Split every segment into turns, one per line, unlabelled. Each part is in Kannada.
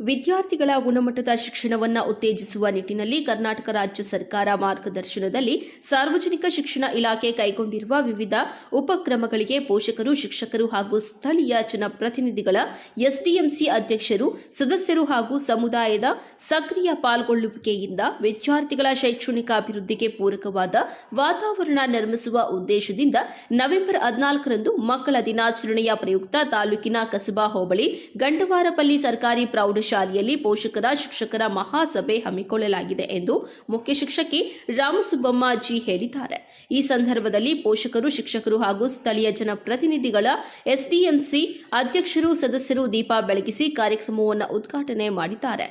ವಿದ್ಯಾರ್ಥಿಗಳ ಗುಣಮಟ್ಟದ ಶಿಕ್ಷಣವನ್ನು ಉತ್ತೇಜಿಸುವ ನಿಟ್ಟಿನಲ್ಲಿ ಕರ್ನಾಟಕ ರಾಜ್ಯ ಸರ್ಕಾರ ಮಾರ್ಗದರ್ಶನದಲ್ಲಿ ಸಾರ್ವಜನಿಕ ಶಿಕ್ಷಣ ಇಲಾಖೆ ಕೈಗೊಂಡಿರುವ ವಿವಿಧ ಉಪಕ್ರಮಗಳಿಗೆ ಪೋಷಕರು, ಶಿಕ್ಷಕರು ಹಾಗೂ ಸ್ಥಳೀಯ ಜನಪ್ರತಿನಿಧಿಗಳ ಎಸ್ಡಿಎಂಸಿ ಅಧ್ಯಕ್ಷರು, ಸದಸ್ಯರು ಹಾಗೂ ಸಮುದಾಯದ ಸಕ್ರಿಯ ಪಾಲ್ಗೊಳ್ಳುವಿಕೆಯಿಂದ ವಿದ್ಯಾರ್ಥಿಗಳ ಶೈಕ್ಷಣಿಕ ಅಭಿವೃದ್ಧಿಗೆ ಪೂರಕವಾದ ವಾತಾವರಣ ನಿರ್ಮಿಸುವ ಉದ್ದೇಶದಿಂದ ನವೆಂಬರ್ ಹದಿನಾಲ್ಕರಂದು ಮಕ್ಕಳ ದಿನಾಚರಣೆಯ ಪ್ರಯುಕ್ತ ತಾಲೂಕಿನ ಕಸಬಾ ಹೋಬಳಿ, ಗಂಡವಾರಪಲ್ಲಿ ಸರ್ಕಾರಿ ಪ್ರೌಢಶಾಲೆಯಲ್ಲಿ ಪೋಷಕರ, ಶಿಕ್ಷಕರ ಮಹಾಸಭೆ ಹಮ್ಮಿಕೊಳ್ಳಲಾಗಿದೆ ಎಂದು ಮುಖ್ಯ ಶಿಕ್ಷಕಿ ರಾಮಸುಬ್ಬಮ್ಮ ಜಿ ಹೇಳಿದ್ದಾರೆ. ಈ ಸಂದರ್ಭದಲ್ಲಿ ಪೋಷಕರು, ಶಿಕ್ಷಕರು ಹಾಗೂ ಸ್ಥಳೀಯ ಜನಪ್ರತಿನಿಧಿಗಳ ಎಸ್ಡಿಎಂಸಿ ಅಧ್ಯಕ್ಷರು, ಸದಸ್ಯರು ದೀಪ ಬೆಳಗಿಸಿ ಕಾರ್ಯಕ್ರಮವನ್ನು ಉದ್ಘಾಟನೆ ಮಾಡಿದ್ದಾರೆ.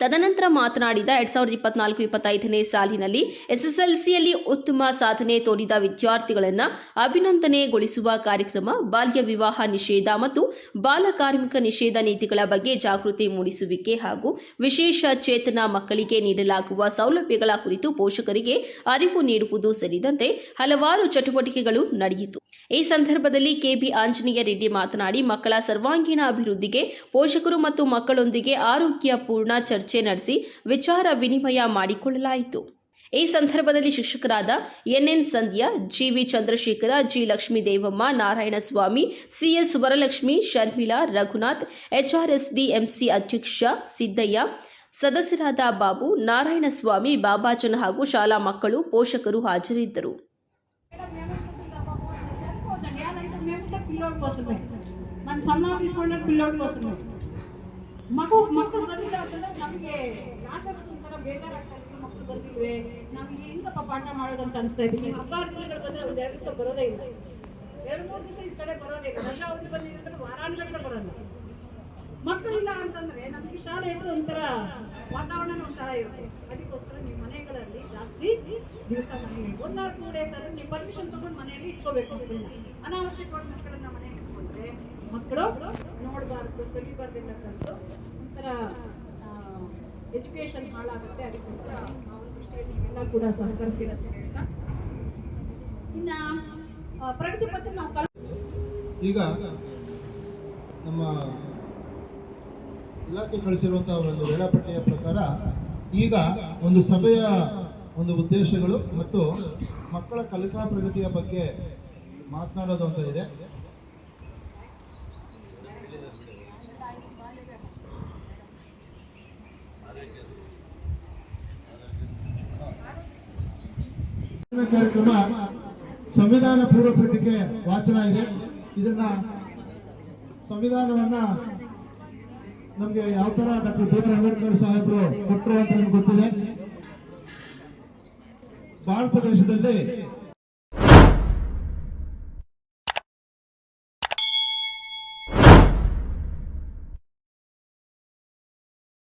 ತದನಂತರ ಮಾತನಾಡಿದ ಎರಡ್ ಸಾವಿರದ ಇಪ್ಪತ್ನಾಲ್ಕು ಇಪ್ಪತ್ತೈದನೇ ಸಾಲಿನಲ್ಲಿ ಎಸ್ಎಸ್ಎಲ್ಸಿಯಲ್ಲಿ ಉತ್ತಮ ಸಾಧನೆ ತೋರಿದ ವಿದ್ಯಾರ್ಥಿಗಳನ್ನು ಅಭಿನಂದನೆಗೊಳಿಸುವ ಕಾರ್ಯಕ್ರಮ, ಬಾಲ್ಯ ವಿವಾಹ ನಿಷೇಧ ಮತ್ತು ಬಾಲ ಕಾರ್ಮಿಕ ನಿಷೇಧ ನೀತಿಗಳ ಬಗ್ಗೆ ಜಾಗೃತಿ ಮೂಡಿಸುವಿಕೆ ಹಾಗೂ ವಿಶೇಷ ಚೇತನ ಮಕ್ಕಳಿಗೆ ನೀಡಲಾಗುವ ಸೌಲಭ್ಯಗಳ ಕುರಿತು ಪೋಷಕರಿಗೆ ಅರಿವು ನೀಡುವುದು ಸೇರಿದಂತೆ ಹಲವಾರು ಚಟುವಟಿಕೆಗಳು ನಡೆಯಿತು. ಈ ಸಂದರ್ಭದಲ್ಲಿ ಕೆಬಿ ಆಂಜನೇಯ ರೆಡ್ಡಿ ಮಾತನಾಡಿ, ಮಕ್ಕಳ ಸರ್ವಾಂಗೀಣ ಅಭಿವೃದ್ಧಿಗೆ ಪೋಷಕರು ಮತ್ತು ಮಕ್ಕಳೊಂದಿಗೆ ಆರೋಗ್ಯಪೂರ್ಣ ಚರ್ಚೆ ಚರ್ಚೆ ನಡೆಸಿ ವಿಚಾರ ವಿನಿಮಯ ಮಾಡಿಕೊಳ್ಳಲಾಯಿತು. ಈ ಸಂದರ್ಭದಲ್ಲಿ ಶಿಕ್ಷಕರಾದ NN Sandhya, GV Chandrashekhara, G. Lakshmi Devamma Narayanaswamy, CS Varalakshmi, Sharmila, Raghunath HRSDMC ಅಧ್ಯಕ್ಷ ಸಿದ್ದಯ್ಯ, ಸದಸ್ಯರಾದ ಬಾಬು, ನಾರಾಯಣಸ್ವಾಮಿ, ಬಾಬಾಜನ್ ಹಾಗೂ ಶಾಲಾ ಮಕ್ಕಳು, ಪೋಷಕರು ಹಾಜರಿದ್ದರು.
ಮ್ಯಾಮ್ ಸಣ್ಣ ಆಫೀಸ್ ಒಳ್ಳೆ ಪಿಲ್ಲೋಡ್ ಬಸ್ ಮಗು ಮಕ್ಕಳು ಬಂದಿಲ್ಲ ಅಂತಂದ್ರೆ ನಮಗೆ ಯಾಕಂದ್ರೆ ಒಂಥರ ಬೇಜಾರಾಗ್ತಾ ಇತ್ತು. ಮಕ್ಕಳು ಬಂದಿದ್ವಿ ನಮಗೆ ಹೆಂಗಪ್ಪ ಪಾಠ ಮಾಡೋದಂತ ಅನಿಸ್ತಾ ಇದೆ ಈ ಹಬ್ಬ ಹರಿದಿನಗಳು ಬಂದ್ರೆ ಒಂದ್ ಎರಡು ದಿವಸ ಬರೋದೇ ಇಲ್ಲ. ಎರಡು, ಮೂರು ದಿವಸ ಈ ಕಡೆ ಬರೋದೇ ಇಲ್ಲ. ರಜಾ ಅವ್ರಿಗೆ ಬಂದಿದೆ ಅಂದ್ರೆ ಬರಲ್ಲ. ಮಕ್ಕಳಿಲ್ಲ ಅಂತಂದ್ರೆ ನಮಗೆ ಶಾಲೆಯಲ್ಲಿ ಒಂಥರ ವಾತಾವರಣ ಒಂಥರ ಇರುತ್ತೆ ಅದಕ್ಕೋಸ್ಕರ ನಿಮ್ಮ ಮನೆಗಳಲ್ಲಿ ಜಾಸ್ತಿ ದಿವಸ ಮನೆಯಲ್ಲಿ ಒಂದಾರು ಟೂ ಡೇಸ್ ಆದ್ರೆ ನೀವು ಪರ್ಮಿಷನ್ ತಗೊಂಡು ಮನೆಯಲ್ಲಿ ಇಟ್ಕೋಬೇಕು ಅನಾವಶ್ಯಕವಾಗಿ ಮಕ್ಕಳನ್ನ ಮನೆಯಲ್ಲಿ ಇಟ್ಕೊಂಡ್ರೆ ಮಕ್ಕಳು ನೋಡಬಾರ್ದು ಕಲಿಬಾರ್ದಿಲ್ಲಕ್ಕಂತೂ ಒಂಥರ ಎಜುಕೇಶನ್ ಹಾಳಾಗುತ್ತೆ. ಅದಕ್ಕೋಸ್ಕರ ನೀವೆಲ್ಲ ಕೂಡ ಸಹಕರಿಸ್ತಿರತ್ತೆ ಹೇಳ್ತಾ. ಇನ್ನ ಪ್ರಗತಿ ಪತ್ರ ನಾವು
ಈಗ ನಮ್ಮ ಇಲಾಖೆ ಕಳಿಸಿರುವಂತಹ ಒಂದು ವೇಳಾಪಟ್ಟಿಯ ಪ್ರಕಾರ ಈಗ ಒಂದು ಸಭೆಯ ಒಂದು ಉದ್ದೇಶಗಳು ಮತ್ತು ಮಕ್ಕಳ ಕಲಿಕಾ ಪ್ರಗತಿಯ ಬಗ್ಗೆ ಮಾತನಾಡೋದು ಅಂತ ಇದೆ. ಕಾರ್ಯಕ್ರಮ ಸಂವಿಧಾನ ಪೂರ್ವ ಪೀಠಕ್ಕೆ ವಾಚನ ಇದೆ ಇದನ್ನ ಸಂವಿಧಾನವನ್ನ ನಮ್ಗೆ ಯಾವ ತರ ಡಾಕ್ಟರ್ ಬಿ ಆರ್ ಅಂಬೇಡ್ಕರ್ ಸಾಹೇಬರು ಕೊಟ್ಟರು ಅಂತ ನಮ್ಗೆ ಗೊತ್ತಿದೆ. ಭಾರತ ದೇಶದಲ್ಲಿ